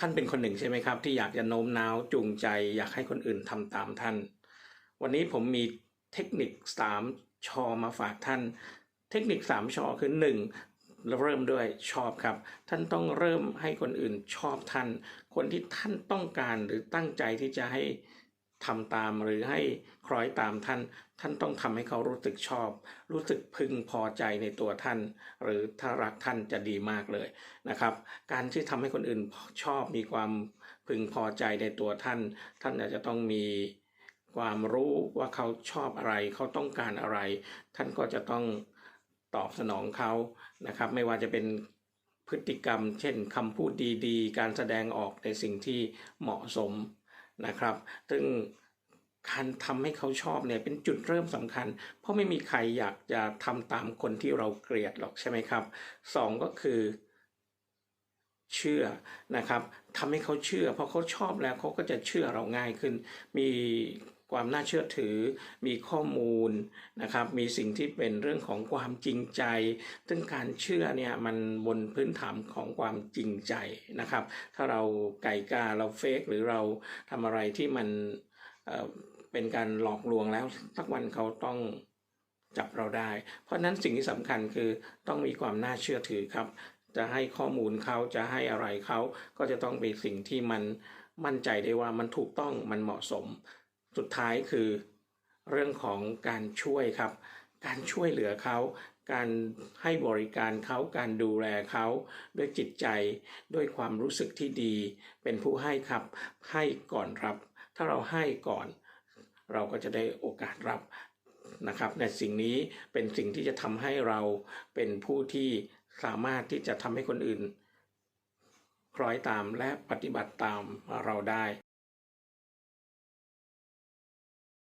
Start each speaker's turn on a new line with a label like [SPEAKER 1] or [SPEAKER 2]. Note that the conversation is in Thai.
[SPEAKER 1] ท่านเป็นคนหนึ่งใช่ไหมครับ ที่อยากจะโน้มน้าวจูงใจ อยากให้คนอื่นทำตามท่าน วันนี้ผมมีเทคนิค3ชอมาฝากท่าน เทคนิค3ชอคือ1เริ่มด้วยชอบครับ ท่านต้องเริ่มให้คนอื่นชอบท่าน คนที่ท่านต้องการหรือตั้งใจที่จะให้ ทำตามหรือให้คล้อยตามท่าน ท่านต้องทำให้เขารู้สึกชอบ รู้สึกพึงพอใจในตัวท่าน หรือถ้ารักท่านจะดีมากเลยนะครับ การที่ทำให้คนอื่นชอบมีความพึงพอใจในตัวท่าน ท่านอาจจะต้องมีความรู้ว่าเขาชอบอะไร เขาต้องการอะไร ท่านก็จะต้องตอบสนองเขานะครับ ไม่ว่าจะเป็นพฤติกรรม เช่นคำพูดดีๆ การแสดงออกในสิ่งที่เหมาะสม นะครับ ซึ่งการทำให้เขาชอบเนี่ยเป็นจุดเริ่มสำคัญ เพราะไม่มีใครอยากจะทำตามคนที่เราเกลียดหรอกใช่ไหมครับสองก็คือเชื่อนะครับทำให้เขาเชื่อพอเขาชอบแล้วเขาก็จะเชื่อเราง่ายขึ้น มี ความน่าเชื่อถือ มีข้อมูลนะครับ มีสิ่งที่เป็นเรื่องของความจริงใจ ซึ่งการเชื่อเนี่ยมันบนพื้นฐานของความจริงใจนะครับ ถ้าเราไก่กาเราเฟกหรือเราทำอะไรที่มันเเป็นการหลอกลวงแล้วสักวันเขาต้องจับเราได้ เพราะนั้นสิ่งที่สำคัญคือต้องมีความน่าเชื่อถือครับ จะให้ข้อมูลเขาจะให้อะไรเขาก็จะต้องเป็นสิ่งที่มันมั่นใจได้ว่ามันถูกต้องมันเหมาะสม สุดท้ายคือเรื่องของการช่วยครับ การช่วยเหลือเขาการให้บริการเขาการดูแลเขาด้วยจิตใจด้วยความรู้สึกที่ดี เป็นผู้ให้ครับ ให้ก่อนรับ ถ้าเราให้ก่อน เราก็จะได้โอกาสรับนะครับในสิ่งนี้เป็นสิ่งที่จะทำให้เราเป็นผู้ที่สามารถที่จะทำให้คนอื่น คล้อยตามและปฏิบัติตามเราได้